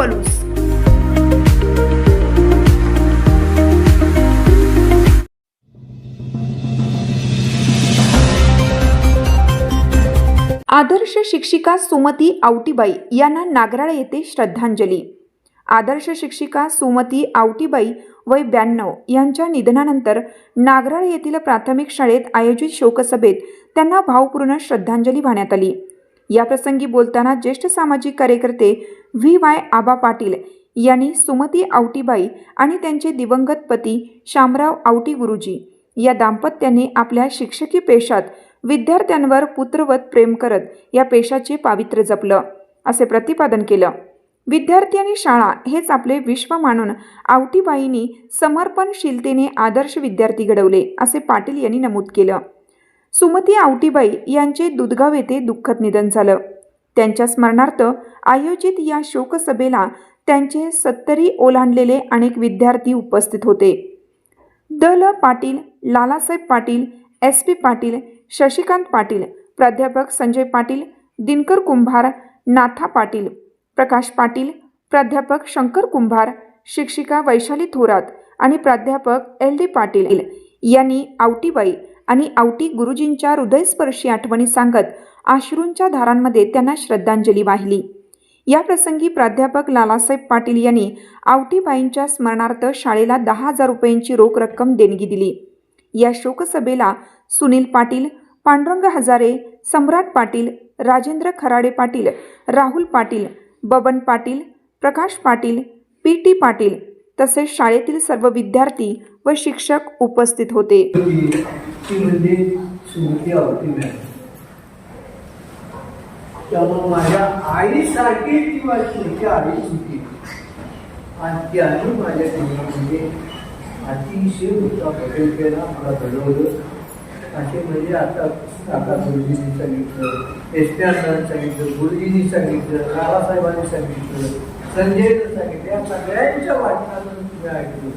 पलूस. आदर्श शिक्षिका सुमती आवटीबाई यांना नागराळ येथे श्रद्धांजली. आदर्श शिक्षिका सुमती आवटीबाई वय ब्याण्णव यांच्या निधनानंतर नागराळ येथील प्राथमिक शाळेत आयोजित शोकसभेत त्यांना भावपूर्ण श्रद्धांजली वाहण्यात आली. याप्रसंगी बोलताना ज्येष्ठ सामाजिक कार्यकर्ते व्ही. वाय. आबा पाटील यांनी सुमती आवटीबाई आणि त्यांचे दिवंगत पती शामराव आवटी गुरुजी या दाम्पत्याने आपल्या शिक्षकी पेशात विद्यार्थ्यांवर पुत्रवत प्रेम करत या पेशाचे पावित्र्य जपलं असे प्रतिपादन केलं. विद्यार्थी आणि शाळा हेच आपले विश्व मानून आवटीबाईंनी समर्पणशीलतेने आदर्श विद्यार्थी घडवले असे पाटील यांनी नमूद केलं. सुमती आवटीबाई यांचे दुधगाव येथे दुःखद निधन झालं. त्यांच्या स्मरणार्थ आयोजित या शोकसभेला त्यांचे सत्तरी ओलांडलेले अनेक विद्यार्थी उपस्थित होते. द ल पाटील लालासाहेब पाटील एस पी पाटील शशिकांत पाटील प्राध्यापक संजय पाटील दिनकर कुंभार नाथा पाटील प्रकाश पाटील प्राध्यापक शंकर कुंभार शिक्षिका वैशाली थोरात आणि प्राध्यापक एल डी पाटील यांनी आवटीबाई आणि आवटी गुरुजींच्या हृदयस्पर्शी आठवणी सांगत अश्रूंच्या धारांमध्ये त्यांना श्रद्धांजली वाहिली. या प्रसंगी प्राध्यापक लालासाहेब पाटील यांनी आवटीबाईंच्या स्मरणार्थ शाळेला दहा हजार रुपयांची रोख रक्कम देणगी दिली. या शोकसभेला सुनील पाटील पांडुरंग हजारे सम्राट पाटील राजेंद्र खराडे पाटील राहुल पाटील बबन पाटील प्रकाश पाटील पी टी पाटील तसेच शाळेतील सर्व विद्यार्थी व शिक्षक उपस्थित होते ती ती म्हणजे सुमती आवडती मॅडम त्यामुळे माझ्या आईसारखी ती माझी मोठी आईच होती. आणि त्याने माझ्या जीवनामध्ये अतिशय मोठा बदल केला मला घडवलं. असे म्हणजे आता काका गुरुजींनी सांगितलं एस पी आरनं सांगितलं गुरुजींनी सांगितलं बाबासाहेबांनी सांगितलं संजयनं सांगितलं या सगळ्यांच्या वाचनातून तुम्ही ऐकलं.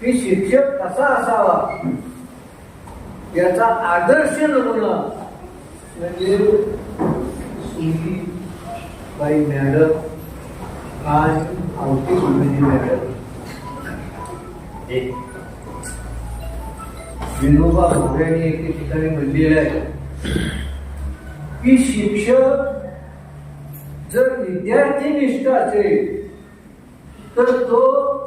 की शिक्षक कसा असावा? याचा आदर्श नमुना म्हणजे सुनी बाई मॅडम आणि आवटी गुरुजी मॅडम. एक. विनोबा भावड्याने एके ठिकाणी म्हणलेलं आहे की शिक्षक जर विद्यार्थी निष्ठ असेल तर तो